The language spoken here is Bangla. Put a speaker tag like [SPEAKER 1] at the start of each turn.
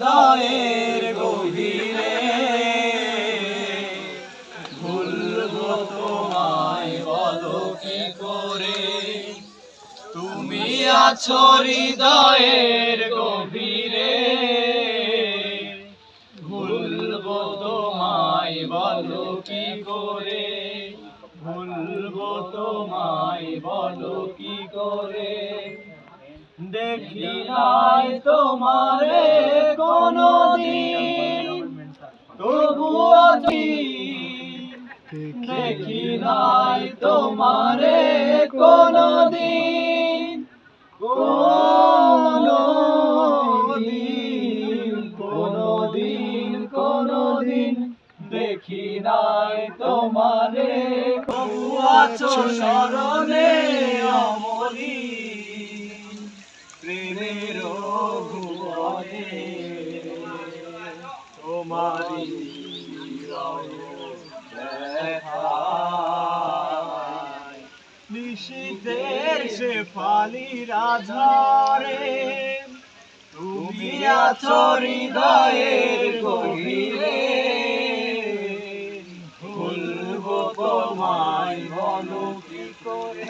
[SPEAKER 1] হৃদয়ের গভীরে ভুলবো তোমায়, বলো কি করে? তুমি আছো হৃদয়ের গভীরে ভুলবো তোমায়, বলো কি করে? ভুলবো তোমায়, বলো কি করে? দেখি নাই তোমারে দেখি নাই তোমারে কোনো দিন কোনো দিন কোনো দিন দেখি নাই তোমারে আছো স্মরণে অমরি, প্রেমের ভুবনে তোমারি নিশীথের সে ফালি রাধারে তুমি আছো হৃদয়ের গভীরে। ভুলবো তোমায় বলো কি করে?